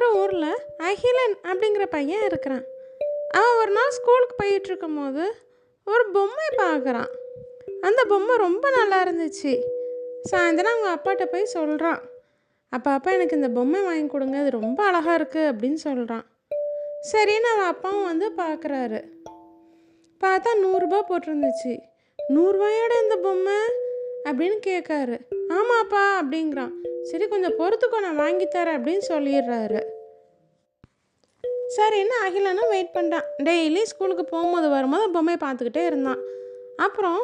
ஒரு ஊரில் அகிலன் அப்படிங்கிற பையன் இருக்கிறான். அவன் ஒரு நாள் ஸ்கூலுக்கு போயிட்டு இருக்கும்போது ஒரு பொம்மை பார்க்குறான். அந்த பொம்மை ரொம்ப நல்லா இருந்துச்சு. சாயந்தரம் அவங்க அப்பாட்ட போய் சொல்கிறான் அப்பா அப்பா எனக்கு இந்த பொம்மை வாங்கி கொடுங்க. அது ரொம்ப அழகாக இருக்குது அப்படின்னு சொல்கிறான் சரின்னு அவன் அப்பாவும் வந்து பார்க்குறாரு. பார்த்தா நூறுரூபா போட்டிருந்துச்சு. நூறுரூவாயோட இந்த பொம்மை அப்படின்னு கேட்காரு. ஆமாப்பா அப்படிங்கிறான். சரி கொஞ்சம் பொறுத்துக்கோ நான் வாங்கித்தரேன் அப்படின்னு சொல்லிடுறாரு. சரின்னு அகிலனும் வெயிட் பண்ணிட்டான் டெய்லி ஸ்கூலுக்கு போகும்போது வரும்போது பொம்மையை பார்த்துக்கிட்டே இருந்தான். அப்புறம்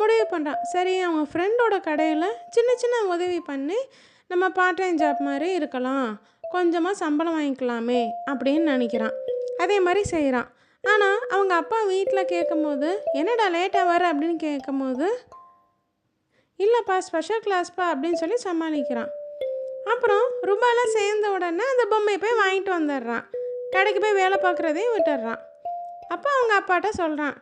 முடிவு பண்ணுறான் சரி அவங்க ஃப்ரெண்டோட கடையில் சின்ன சின்ன உதவி பண்ணி நம்ம பார்ட் டைம் ஜாப் மாதிரி இருக்கலாம். கொஞ்சமாக சம்பளம் வாங்கிக்கலாமே அப்படின்னு நினைக்கிறான். அதே மாதிரி செய்கிறான் ஆனால் அவங்க அப்பா வீட்டில் கேட்கும்போது என்னடா லேட்டாக வர அப்படின்னு கேட்கும்போது இல்லைப்பா ஸ்பெஷல் கிளாஸ்ப்பா அப்படின்னு சொல்லி சமாளிக்கிறான். அப்புறம் ரூபாலாம் சேர்ந்த உடனே அந்த பொம்மையை போய் வாங்கிட்டு வந்துடுறான். கடைக்கு போய் வேலை பார்க்குறதையும் விட்டுடுறான். அப்போ அவங்க அப்பாட்ட சொல்கிறான்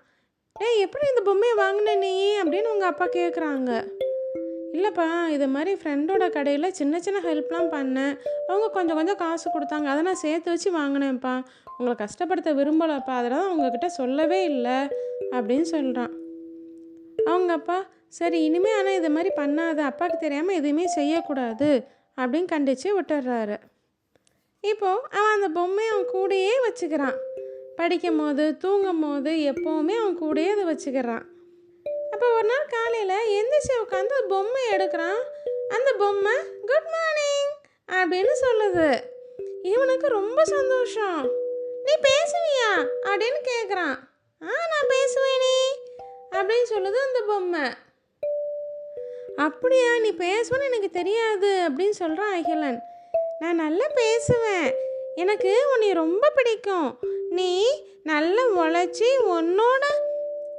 டேய் எப்படி இந்த பொம்மையை வாங்கின நீ? அப்படின்னு உங்கள் அப்பா கேட்குறாங்க இல்லைப்பா இது மாதிரி ஃப்ரெண்டோட கடையில் சின்ன சின்ன ஹெல்ப்லாம் பண்ணேன். அவங்க கொஞ்சம் கொஞ்சம் காசு கொடுத்தாங்க. அதை நான் சேர்த்து வச்சு வாங்கினேன்ப்பா. உங்களை கஷ்டப்படுத்த விரும்பலைப்பா. அதெல்லாம் தான் உங்ககிட்ட சொல்லவே இல்லை. அப்படின்னு சொல்கிறான். அவங்க அப்பா சரி இனிமே ஆனால் இது மாதிரி பண்ணாத அப்பாவுக்கு தெரியாமல் எதுவுமே செய்யக்கூடாது அப்படின்னு கண்டித்து விட்டுடுறாரு. இப்போது அவன் அந்த பொம்மையை அவன் கூடயே வச்சுக்கிறான். படிக்கும் போது தூங்கும் போது எப்போவுமே அவன் கூடயே அதை வச்சுக்கிறான். அப்போ ஒரு நாள் காலையில் எந்திரிச்சு உட்காந்து பொம்மை எடுக்கிறான். அந்த பொம்மை குட் மார்னிங் அப்படின்னு சொல்லுது. இவனுக்கு ரொம்ப சந்தோஷம். நீ பேசுவியா? அப்படின்னு கேட்குறான் ஆ நான் பேசுவேனே அப்படின்னு சொல்லுது அந்த பொம்மை. அப்படியா? நீ பேசுவேன்னு எனக்கு தெரியாது அப்படின்னு சொல்கிறான் அகிலன். நான் நல்லா பேசுவேன். எனக்கு உன்னை ரொம்ப பிடிக்கும். நீ நல்லா உழைச்சி உன்னோட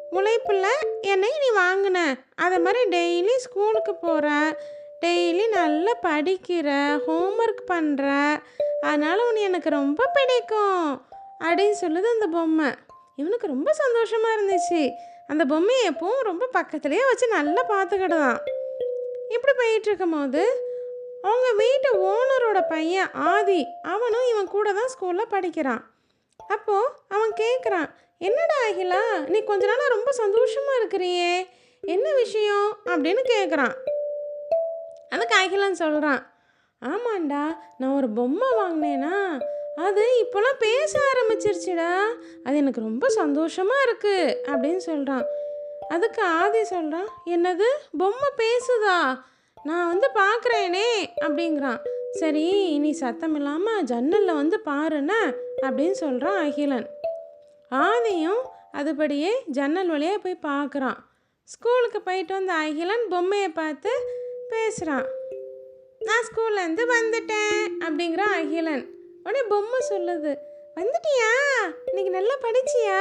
உழைப்பில் என்னை நீ வாங்கின. அதை மாதிரி டெய்லி ஸ்கூலுக்கு போகிற டெய்லி நல்லா படிக்கிற ஹோம்ஒர்க் பண்ணுற அதனால் உன்னை எனக்கு ரொம்ப பிடிக்கும் அப்படின்னு சொல்லுது அந்த பொம்மை. இவனுக்கு ரொம்ப சந்தோஷமாக இருந்துச்சு. அந்த பொம்மையை எப்பவும் ரொம்ப பக்கத்துலேயே வச்சு நல்லா பார்த்துக்கிடுதான். இப்படி போயிட்டுருக்கும் போது அவங்க வீட்டு ஓனரோட பையன் ஆதி அவனும் இவன் கூட தான் ஸ்கூலில் படிக்கிறான். அப்போது அவன் கேட்குறான் என்னடா அகிலா நீ கொஞ்ச நாளாக ரொம்ப சந்தோஷமாக இருக்கிறியே என்ன விஷயம்? அப்படின்னு கேட்குறான் அதுக்கு அகிலான்னு சொல்கிறான் ஆமாண்டா நான் ஒரு பொம்மை வாங்கினேனா அது இப்போலாம் பேச ஆரம்பிச்சிருச்சுடா அது எனக்கு ரொம்ப சந்தோஷமாக இருக்குது அப்படின்னு சொல்கிறான் அதுக்கு ஆதி சொல்கிறான் என்னது? பொம்மை பேசுதா? நான் வந்து பார்க்குறேனே அப்படிங்கிறான் சரி நீ சத்தம் இல்லாமல் ஜன்னலில் வந்து பாருண்ண அப்படின்னு சொல்கிறான் அகிலன். ஆதியும் அதுபடியே ஜன்னல் வழியாக போய் பார்க்குறான் ஸ்கூலுக்கு போயிட்டு வந்த அகிலன் பொம்மையை பார்த்து பேசுகிறான் நான் ஸ்கூல்லேருந்து வந்துட்டேன் அப்படிங்கிறான் அகிலன். உடனே பொம்மை சொல்லுது வந்துட்டியா? இன்னைக்கு நல்லா படிச்சியா?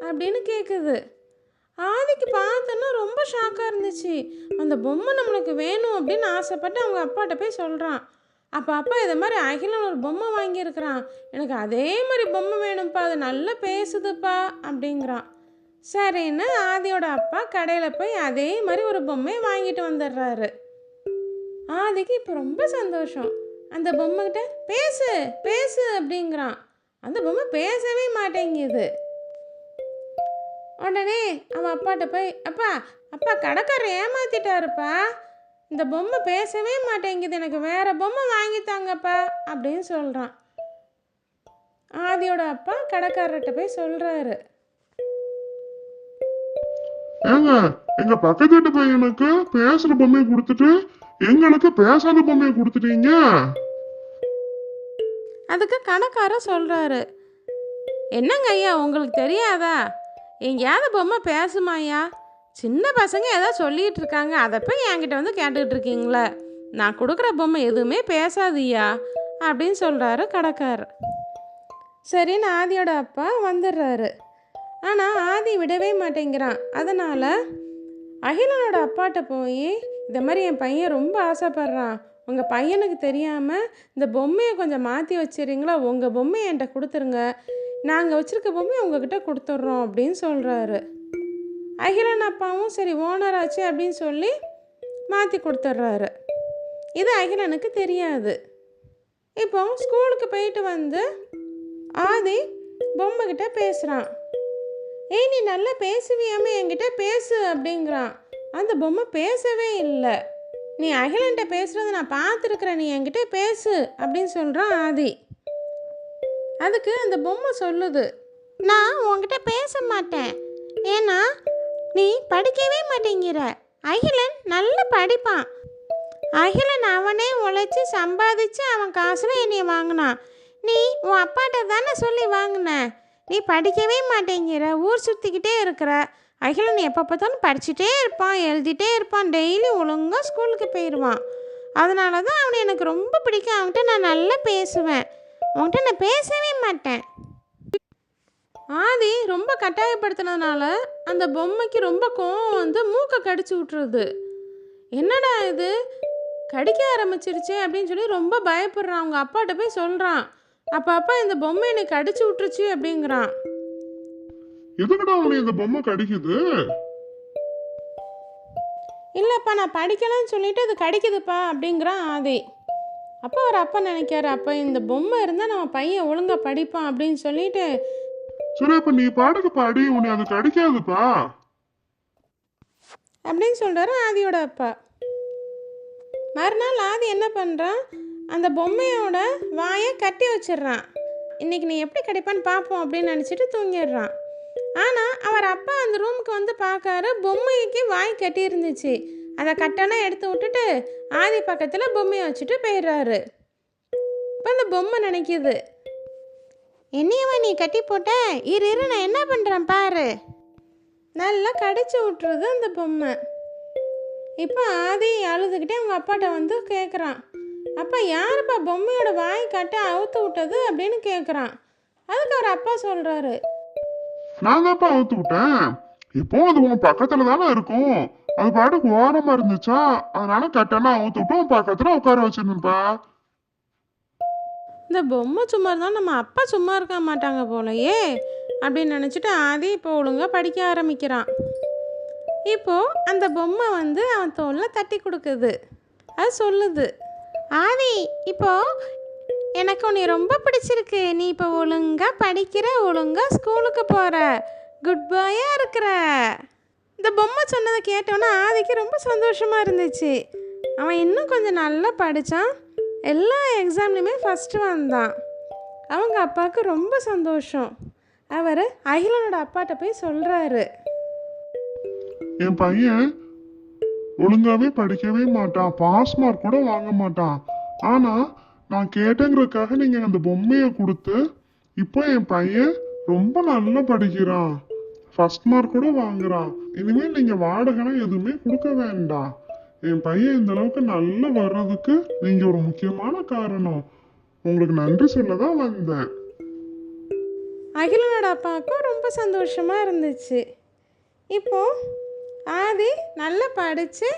அப்படின்னு கேட்குது ஆதிக்கு பார்த்தோன்னா ரொம்ப ஷாக்காக இருந்துச்சு. அந்த பொம்மை நம்மளுக்கு வேணும் அப்படின்னு ஆசைப்பட்டு அவங்க அப்பாட்ட போய் சொல்கிறான் அப்போ அப்பா இதை மாதிரி அகிலன் ஒரு பொம்மை வாங்கியிருக்கிறான். எனக்கு அதே மாதிரி பொம்மை வேணும்ப்பா அது நல்லா பேசுதுப்பா அப்படிங்கிறான். சரின்னு ஆதியோட அப்பா கடையில் போய் அதே மாதிரி ஒரு பொம்மையை வாங்கிட்டு வந்துடுறாரு. ஆதிக்கு இப்போ ரொம்ப சந்தோஷம். அந்த பொம்மைகிட்ட பேசு பேசு அப்படிங்கிறான். அந்த பொம்மை பேசவே மாட்டேங்குது. உடனே அவன் அப்பாட்ட போய் அப்பா அப்பா கடைக்காரர் ஏமாத்திட்டாருப்பா. இந்த பொம்மை பேசவே மாட்டேங்குது. எனக்கு வேற பொம்மை வாங்கித்தாங்கப்பா அப்படின்னு சொல்கிறான் ஆதியோட அப்பா கடைக்காரர்கிட்ட போய் சொல்கிறாரு ஏங்க எங்க பக்கத்து வீட்டு பையனுக்கு பேசுற பொம்மையை கொடுத்துட்டு எங்களுக்கு பேசாத பொம்மையை கொடுத்துட்டீங்க? அதுக்கு கடைக்காரர் சொல்கிறாரு என்னங்க ஐயா உங்களுக்கு தெரியாதா? எங்கேயாவது பொம்மை பேசுமாயா சின்ன பசங்க ஏதோ சொல்லிகிட்டு இருக்காங்க. அதை போய் என்கிட்ட வந்து கேட்டுக்கிட்டு இருக்கீங்களே. நான் கொடுக்குற பொம்மை எதுவுமே பேசாதியா அப்படின்னு சொல்கிறாரு கடைக்காரர். சரின்னு ஆதியோட அப்பா வந்துடுறாரு. ஆனால் ஆதி விடவே மாட்டேங்கிறான். அதனால் அகிலனோட அப்பாட்ட போய் இந்த மாதிரி என் பையன் ரொம்ப ஆசைப்பட்றான். உங்கள் பையனுக்கு தெரியாமல் இந்த பொம்மையை கொஞ்சம் மாற்றி வச்சுறீங்களா உங்கள் பொம்மையை என்கிட்ட கொடுத்துருங்க. நாங்கள் வச்சுருக்க பொம்மையை உங்ககிட்ட கொடுத்துட்றோம் அப்படின்னு சொல்கிறாரு அகிலன் அப்பாவும் சரி ஓனர் ஆச்சு அப்படின்னு சொல்லி மாற்றி கொடுத்துட்றாரு. இது அகிலனுக்கு தெரியாது. இப்போ ஸ்கூலுக்கு போயிட்டு வந்து ஆதி பொம்மைகிட்ட பேசுகிறான் ஏய் நீ நல்லா பேசுவியாமே என்கிட்ட பேசு அப்படிங்கிறான். அந்த பொம்மை பேசவே இல்லை. நீ அகிலன்ட்ட பேசுகிறத நான் பார்த்துருக்குறேன் நீ என்கிட்ட பேசு அப்படின்னு சொல்கிறான் ஆதி. அதுக்கு அந்த பொம்மை சொல்லுது. நான் உன்கிட்ட பேச மாட்டேன். ஏன்னா நீ படிக்கவே மாட்டேங்கிற. அகிலன் நல்லா படிப்பான். அகிலன் அவனே உழைச்சி சம்பாதிச்சு அவன் காசில் என்னைய வாங்கினான். நீ உன் அப்பாட்ட தானே சொல்லி வாங்கின. நீ படிக்கவே மாட்டேங்கிற. ஊர் சுற்றிக்கிட்டே இருக்கிற. அகிலன் எப்போ பார்த்தாலும் படிச்சுட்டே இருப்பான் எழுதிட்டே இருப்பான் டெய்லி ஒழுங்காக ஸ்கூலுக்கு போயிடுவான் அதனால தான் அவனை எனக்கு ரொம்ப பிடிக்கும். அவன்கிட்ட நான் நல்லா பேசுவேன். உன்கிட்ட நான் பேசவே மாட்டேன். ஆதி ரொம்ப கட்டாயப்படுத்தினதுனால அந்த பொம்மைக்கு ரொம்ப கோவம் வந்து மூக்கை கடிச்சு விட்டுருது. என்னடா இது? கடிக்க ஆரம்பிச்சிருச்சே அப்படின்னு சொல்லி ரொம்ப பயப்படுறான். அவங்க அப்பாட்ட போய் சொல்கிறான் அப்போ அப்பா இந்த பொம்மை என்னை கடிச்சு விட்டுருச்சு அப்படிங்கிறான். எதுக்குடா உன்னை இந்த பொம்மை கடிக்குது? இல்லைப்பா நான் படிக்கலைன்னு சொல்லிட்டு அது கடிக்குதுப்பா அப்படிங்கிறான் ஆதி. அப்போ அவர் அப்பா நினைக்காரு அப்போ இந்த பொம்மை இருந்தால் நம்ம பையன் ஒழுங்காக படிப்பான் அப்படின்னு சொல்லிட்டு. சரி அப்ப நீ பாட்டுக்கு பாடி உன்னை அது கடிக்காதுப்பா. அப்படின்னு சொல்கிறாரு ஆதியோட அப்பா. மறுநாள் ஆதி என்ன பண்ணுறான் அந்த பொம்மையோட வாயை கட்டி வச்சிடுறான். இன்னைக்கு நீ எப்படி கிடைப்பான்னு பார்ப்போம் அப்படின்னு நினச்சிட்டு தூங்கிடுறான். ஆனால் அவர் அப்பா அந்த ரூமுக்கு வந்து பார்க்காரு பொம்மைக்கு வாய் கட்டி இருந்துச்சு அதை கட்டனா எடுத்து விட்டுட்டு ஆதி பக்கத்தில் பொம்மையை வச்சுட்டு போயிடுறாரு. இப்போ அந்த பொம்மை நினைக்குது என்னையவா நீ கட்டி போட்ட? இரு இரு நான் என்ன பண்ணுறேன் பாரு. நல்லா கடிச்சு விட்டுருது அந்த பொம்மை. இப்போ ஆதி அழுதுகிட்டே அவங்க அப்பாட்ட வந்து கேட்குறான் அப்பா யாருப்பா பொம்மையோட வாய் கட்ட அவுத்து விட்டது அப்படின்னு கேட்குறான் அதுக்கு அவர் அப்பா சொல்கிறாரு நான் தான்ப்பா அவுத்து விட்டேன். இப்போ அது உன் பக்கத்துல தானே இருக்கும். அது பாட்டுக்கு ஓரமா இருந்துச்சா? அதனால கட்டனா அவுத்து விட்டு பக்கத்துல உட்கார வச்சிருந்தேன்ப்பா இந்த பொம்மை சும்மா இருந்தாலும் நம்ம அப்பா சும்மா இருக்க மாட்டாங்க போலயே அப்படின்னு நினச்சிட்டு ஆதி இப்போ ஒழுங்காக படிக்க ஆரம்பிக்கிறான். இப்போது அந்த பொம்மை வந்து அவன் தோளில் தட்டி கொடுக்குது. அது சொல்லுது ஆதி இப்போது எனக்கு உன்னை ரொம்ப பிடிச்சிருக்கு. நீ இப்போ ஒழுங்காக படிக்கிற ஒழுங்காக ஸ்கூலுக்கு போகிற குட் பாயாக இருக்கிற. இந்த பொம்மை சொன்னதை கேட்டோன்னே ஆதிக்கு ரொம்ப சந்தோஷமாக இருந்துச்சு. அவன் இன்னும் கொஞ்சம் நல்லா படித்தான் எல்லா எக்ஸாம்லேயுமே ஃபஸ்ட்டு வந்தான். அவங்க அப்பாவுக்கு ரொம்ப சந்தோஷம். அவர் அகிலனோட அப்பாட்ட போய் சொல்கிறாரு என் பையன் ஒழுங்காவே படிக்கவே மாட்டான். பாஸ் மார்க் கூட வாங்க மாட்டான். ஆனால் நான் கேட்டேங்கிறதுக்காக நீங்கள் அந்த பொம்மையை கொடுத்து இப்போ என் பையன் ரொம்ப நல்லா படிக்கிறான். ஃபர்ஸ்ட் மார்க் கூட வாங்குறான். இனிமேல் நீங்க வாடகைனா எதுவுமே கொடுக்க வேண்டாம் என் பையன் இந்த அளவுக்கு நல்லா வர்றதுக்கு நீங்க ஒரு முக்கியமான காரணம். உங்களுக்கு நன்றி சொல்ல தான் வந்தேன். அகிலனோட அப்பாவுக்கும் ரொம்ப சந்தோஷமாக இருந்துச்சு. இப்போ ஆதி நல்லா படித்து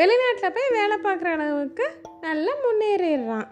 வெளிநாட்டில் போய் வேலை பார்க்குற அளவுக்கு நல்லா முன்னேறிடுறான்.